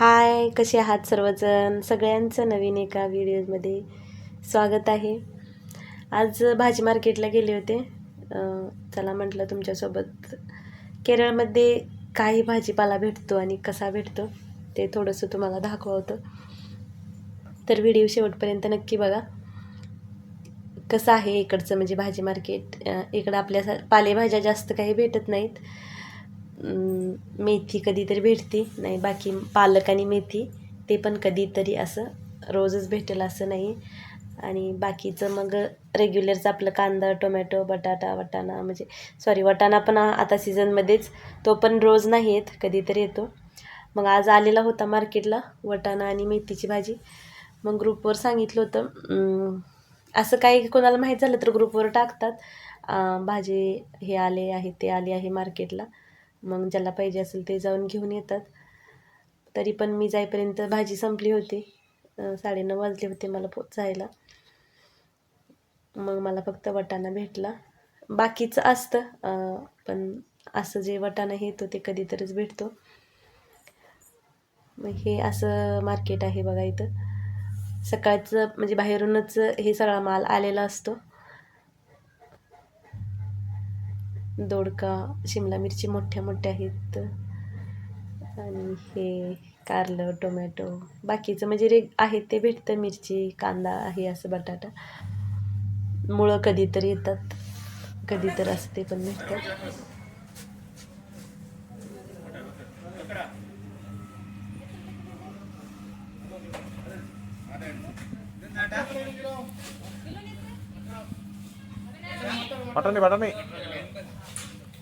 हाय कसे आहात सर्वजण? सगळ्यांचं नवीन एका व्हिडिओमध्ये स्वागत आहे. आज भाजी मार्केटला गेले होते. चला म्हटलं तुमच्यासोबत केरळमध्ये काही भाजीपाला भेटतो आणि कसा भेटतो ते थोडंसं तुम्हाला दाखवतं. तर व्हिडिओ शेवटपर्यंत नक्की बघा. कसं आहे इकडचं म्हणजे भाजी मार्केट? इकडं आपल्या पालेभाज्या जास्त काही भेटत नाहीत. मेथी कधीतरी भेटते नाही बाकी पालक आणि मेथी ते पण कधीतरी असं रोजच भेटेल असं नाही. आणि बाकीचं मग रेग्युलरचं आपलं कांदा टोमॅटो बटाटा वटाणा म्हणजे सॉरी वटाणा पण आता सीझनमध्येच तो पण रोज नाही येत कधीतरी येतो. मग आज आलेला होता मार्केटला वटाणा आणि मेथीची भाजी. मग ग्रुपवर सांगितलं होतं असं काही कोणाला माहीत झालं तर ग्रुपवर टाकतात. भाजी हे आले आहे ते आले आहे मार्केटला मग ज्याला पाहिजे असेल ते जाऊन घेऊन येतात. तरी पण मी जाईपर्यंत भाजी संपली होती. साडेनऊ वाजले होते मला पो जायला. मग मला फक्त वटाणा भेटला. बाकीचं असतं. पण असं जे वटाणा येतो ते कधीतरीच भेटतो. मग हे असं मार्केट आहे बघा इथं. सकाळचं म्हणजे बाहेरूनच हे सगळा माल आलेला असतो. दोडका शिमला मिरची मोठ्या मोठ्या आहेत. आणि हे कारलं टोमॅटो बाकीचं म्हणजे रे आहे ते भेटतं मिरची कांदा आहे असं बटाटा. मुळं कधीतरी येतात. कधीतर असं ते पण भेटतात. बटाणे बटाणे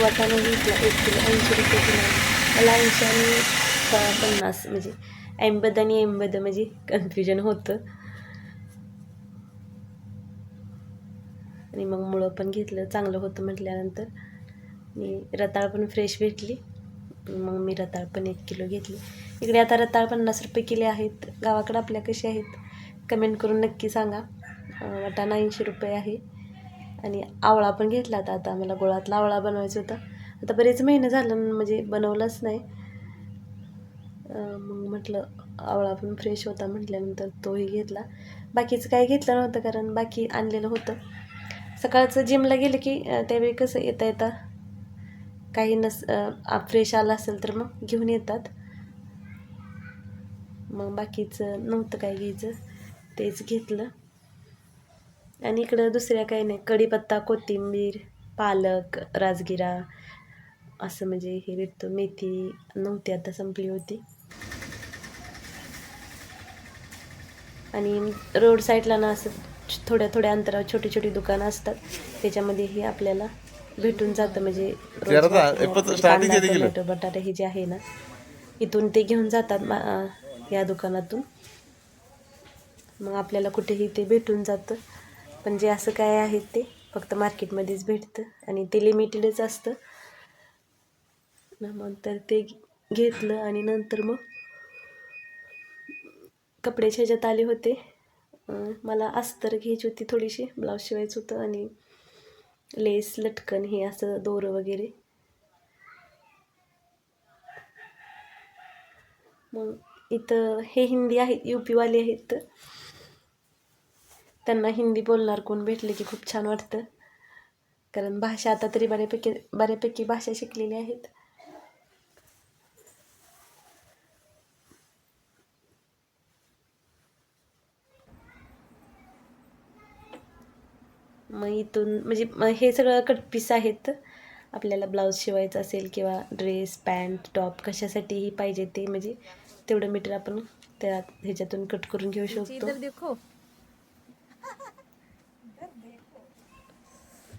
वाटाणा घेतला एक किलो ऐंशी रुपये किलो मला ऐंशी आणि प- पन्नास म्हणजे ऐंबद आणि एंबद म्हणजे कन्फ्युजन होतं आणि मग मुळं पण घेतलं चांगलं होतं म्हटल्यानंतर. मी रताळ पण फ्रेश भेटली. मग मी रताळ पण एक किलो घेतली. इकडे आता रताळ पन्नास रुपये किलो आहेत. गावाकडं आपल्या कसे आहेत? कमेंट करून नक्की सांगा. वाटाणा ऐंशी रुपये आहे. आणि आवळा पण घेतला होता आता. मला गुळातला आवळा बनवायचा होता. आता बरेच महिने झालं म्हणजे बनवलाच नाही. मग म्हटलं आवळा पण फ्रेश होता म्हटल्यानंतर तोही घेतला. बाकीचं काही घेतलं नव्हतं कारण बाकी आणलेलं होतं. सकाळचं जिमला गेलं की त्यावेळी कसं येता येता काही नस फ्रेश आलं असेल तर मग घेऊन येतात. मग बाकीचं नव्हतं काय घ्यायचं तेच घेतलं. आणि इकडं दुसऱ्या काही नाही कढीपत्ता कोथिंबीर पालक राजगिरा असं म्हणजे हे भेटतो. मेथी नव्हती आता संपली होती. आणि रोड साईडला ना असं थोड्या थोड्या अंतरावर छोटी छोटी दुकानं असतात. त्याच्यामध्ये हे आपल्याला भेटून जातं. म्हणजे रोज कांदा, किलो? टोमॅटो बटाटा हे जे आहे ना इथून ते घेऊन जातात मा या दुकानातून. मग आपल्याला कुठेही ते भेटून जातं. पण जे असं काय आहे ते फक्त मार्केटमध्येच भेटतं आणि ते लिमिटेडच असतं. न मग तर ते घेतलं आणि नंतर मग कपड्याच्या ह्याच्यात आले होते. मला अस्तर घ्यायची होती थोडीशी ब्लाऊज शिवायचं होतं आणि लेस लटकन हे असं दोरं वगैरे. मग इथं हे हिंदी आहेत यू पीवाले आहेत. त्यांना हिंदी बोलणार कोण भेटले की खूप छान वाटतं. कारण भाषा आता तरी बऱ्यापैकी बऱ्यापैकी भाषा शिकलेली आहेत. मग इथून म्हणजे म हे सगळं कट पीस आहेत आपल्याला ब्लाऊज शिवायचा असेल किंवा ड्रेस पॅन्ट टॉप कशासाठीही पाहिजे ते म्हणजे तेवढं मीटर आपण त्या ह्याच्यातून कट करून घेऊ शकतो इधर देखो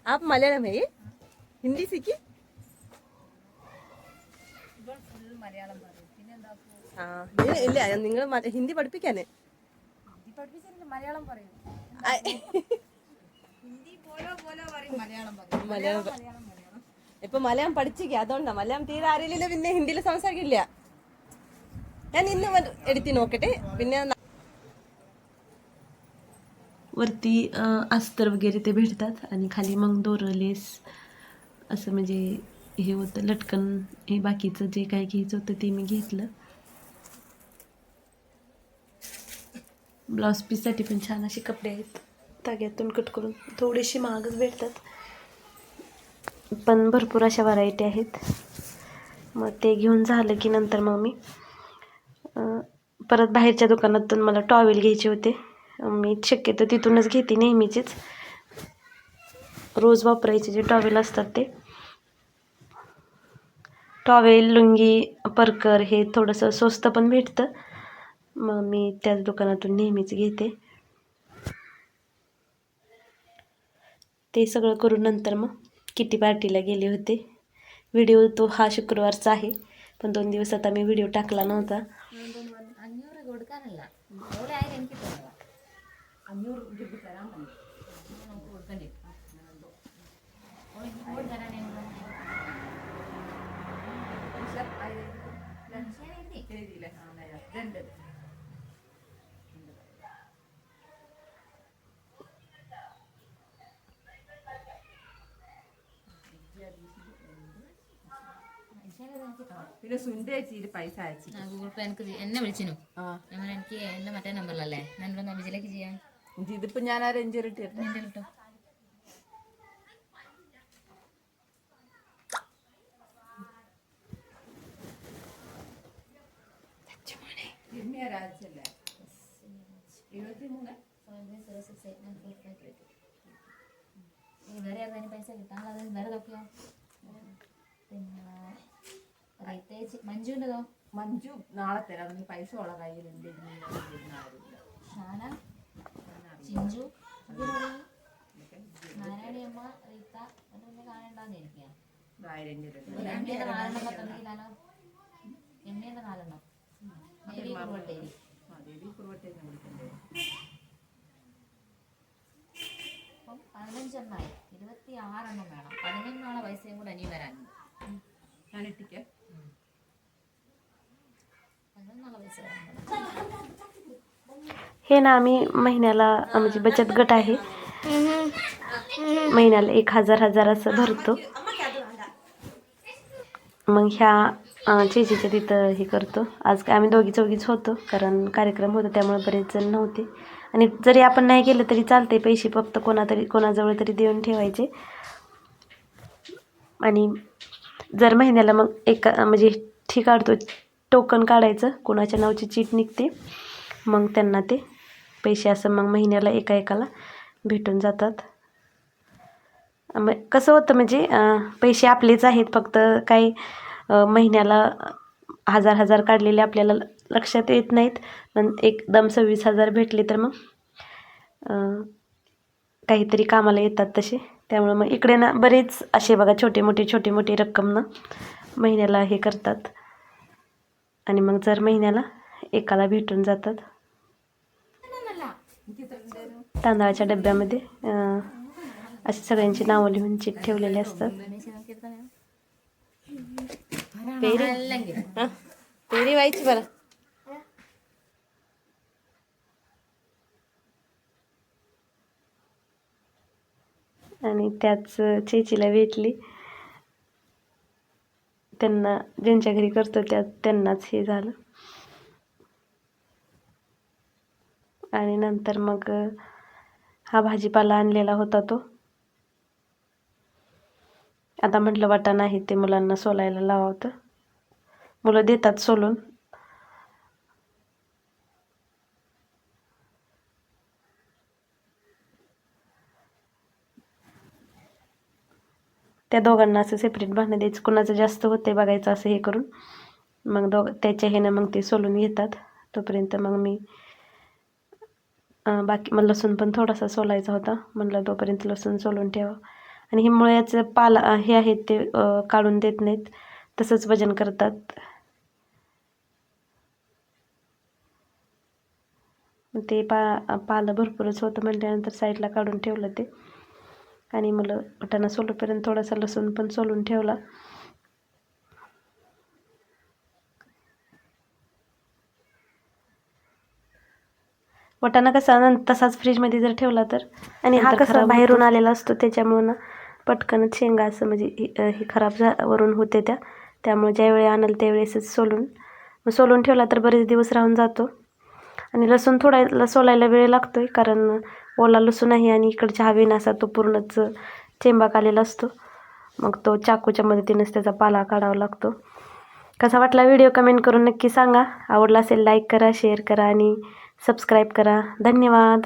आप मलयालम है ये हिंदी सीखी ആ ഇത് ഇല്ല നിങ്ങൾ ഹിന്ദി പഠിപ്പിക്കാനേ ആ, മലയാളം പ- ഇപ്പൊ മലയാളം പഠിച്ചിക്ക അതുകൊണ്ടാ മലയാളം തീരെ അറിയില്ല പിന്നെ ഹിന്ദിയിൽ സംസാരിക്കില്ല ഞാൻ ഇന്ന് വന്ന് എടുത്തി നോക്കട്ടെ പിന്നെ ന- वरती अ, अस्तर वगैरे ते भेटतात आणि खाली मग दोरं लेस असं म्हणजे हे होतं लटकन हे बाकीचं जे काय घ्यायचं होतं ते मी घेतलं ब्लाऊज पीससाठी पण छान असे कपडे आहेत ताग्यातून कट करून. थोडीशी महागच भेटतात. पण भरपूर अशा व्हरायटी आहेत. मग ते घेऊन झालं की नंतर मग मी परत बाहेरच्या दुकानातून मला टॉवेल घ्यायचे होते. मी शक्यतो तिथूनच घेते नेहमीचेच. रोज वापरायचे जे टॉवेल असतात ते. टॉवेल लुंगी परकर हे थोडंसं स्वस्त पण भेटतं. मग मी त्याच दुकानातून नेहमीच घेते. ते सगळं करून नंतर मग किटी पार्टीला गेले होते. व्हिडिओ तो हा शुक्रवारचा आहे पण दोन दिवस आता मी व्हिडिओ टाकला नव्हता. പിന്നെ പൈസ എനിക്ക് എന്നെ വിളിച്ചിനു. എനിക്ക് എന്റെ മറ്റേ നമ്പറിലല്ലേ? നമ്മുടെ നബിജിലേക്ക് ചെയ്യാൻ. ഇതിപ്പോ ഞാൻ ആ പൈസ കിട്ടാനുള്ളത് വേറെ നോക്കിയോ? പിന്നെ റീത്തേച്ച് മഞ്ജുവിന്റെതോ മഞ്ജു നാളെ തരാം. നീ പൈസ ഉള്ള കയ്യിലുണ്ട്. ഷാന ചിഞ്ചു നാരായണിയമ്മ റീത്ത എന്നൊന്നും കാണണ്ടാന്ന് ഇരിക്കുക ഇത് ആയിരം രൂപ എണ്ണയുടെ നാലെണ്ണം തന്നില്ലാലോ എണ്ണയുടെ നാലെണ്ണം. മേരി കുറുവട്ടേരി. ദേവി കുറുവട്ടേനെ വിളിക്കണ്ടേ? അപ്പം പതിനഞ്ചെണ്ണമായി ഇരുപത്തി ആറെണ്ണം വേണം. പതിനൊന്നാളെ പൈസയും കൂടെ അനിയൻ വരാനുണ്ട്. ഞാൻ हे ना आम्ही महिन्याला म्हणजे बचत गट आहे. महिन्याला एक हजार हजार असं भरतो. मग ह्या चेचीच्या तिथं हे करतो. आज काय आम्ही दोघी चौघीच होतो कारण कार्यक्रम होता त्यामुळे बरेच जण नव्हते. आणि जरी आपण नाही गेलं तरी चालते पैसे फक्त कोणातरी कोणाजवळ तरी देऊन ठेवायचे. आणि जर महिन्याला मग एक म्हणजे ठीक काढतो टोकन काढायचं. कोणाच्या नावची चीट निघते. मग त्यांना ते पैसे असं मग महिन्याला एका एकाला भेटून जातात. मग कसं होतं म्हणजे पैसे आपलेच आहेत. फक्त काही महिन्याला हजार हजार काढलेले आपल्याला लक्षात येत नाहीत. पण एकदम सव्वीस हजार भेटले तर मग काहीतरी कामाला येतात तसे. त्यामुळे मग इकडे ना बरेच असे बघा छोटे मोठे छोटे मोठे रक्कम ना महिन्याला हे करतात. आणि मग जर महिन्याला एकाला भेटून जातात. तांदळाच्या डब्यामध्ये अशी सगळ्यांची नावं लिहून चिट ठेवलेली असतात. आणि त्याच चेचीला भेटली. त्यांना ज्यांच्या घरी करतो त्या त्यांनाच हे झालं. आणि नंतर मग हा भाजीपाला आणलेला होता तो. आता म्हटलं वाटा नाही ते मुलांना सोलायला लावावतं मुलं देतात सोलून. त्या दोघांना असं सेपरेट भांडं द्यायचं. कुणाचं जास्त होते बघायचं असं हे करून. मग दोघ त्याच्या ह्यानं मग ते सोलून घेतात. तोपर्यंत मग मी बाकी मग लसूण पण थोडासा सोलायचा होता. म्हणलं तोपर्यंत लसूण सोलून ठेवा. आणि हे मुळ्याचं पाला हे आहेत ते काढून देत नाहीत. तसंच वजन करतात. ते पा पालं भरपूरच होतं म्हटल्यानंतर साईडला काढून ठेवलं ते. आणि मुलं वाटाणा सोलूपर्यंत थोडासा लसूण पण सोलून ठेवला. वाटाणा कसा तसाच फ्रीजमध्ये जर ठेवला तर आणि हा कसा बाहेरून आलेला असतो त्याच्यामुळं ना पटकनच शेंगा असं म्हणजे हे हे खराब झा वरून होते त्या. त्यामुळे ज्यावेळी आणल त्यावेळेसच सोलून मग सोलून ठेवला तर बरेच दिवस राहून जातो. आणि लसूण थोडा सोलायला वेळ लागतो आहे कारण ओला लसूण आहे आणि इकडच्या हवेनं असा तो पूर्णच चेंबाक आलेला असतो. मग तो चाकूच्या मदतीनेच त्याचा पाला काढावा लागतो. कसा वाटला व्हिडिओ कमेंट करून नक्की सांगा. आवडला असेल लाईक करा शेअर करा आणि सबस्क्राईब करा. धन्यवाद.